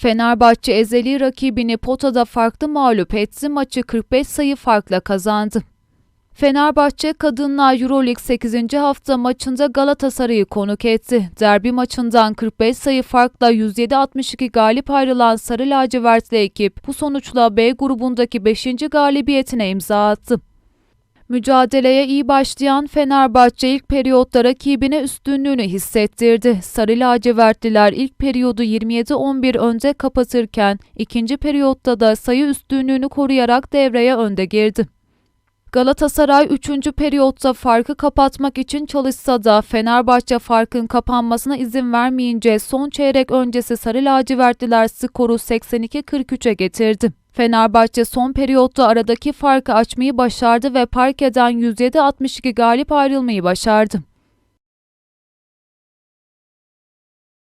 Fenerbahçe ezeli rakibini potada farklı mağlup etti, maçı 45 sayı farkla kazandı. Fenerbahçe Kadınlar Euroleague 8. hafta maçında Galatasaray'ı konuk etti. Derbi maçından 45 sayı farkla 107-62 galip ayrılan Sarı Lacivertli ekip bu sonuçla B grubundaki 5. galibiyetine imza attı. Mücadeleye iyi başlayan Fenerbahçe ilk periyotta rakibine üstünlüğünü hissettirdi. Sarı lacivertliler ilk periyodu 27-11 önde kapatırken ikinci periyotta da sayı üstünlüğünü koruyarak devreye önde girdi. Galatasaray 3. periyotta farkı kapatmak için çalışsa da Fenerbahçe farkın kapanmasına izin vermeyince son çeyrek öncesi Sarı lacivertliler skoru 82-43'e getirdi. Fenerbahçe son periyotta aradaki farkı açmayı başardı ve parkeden 107-62 galip ayrılmayı başardı.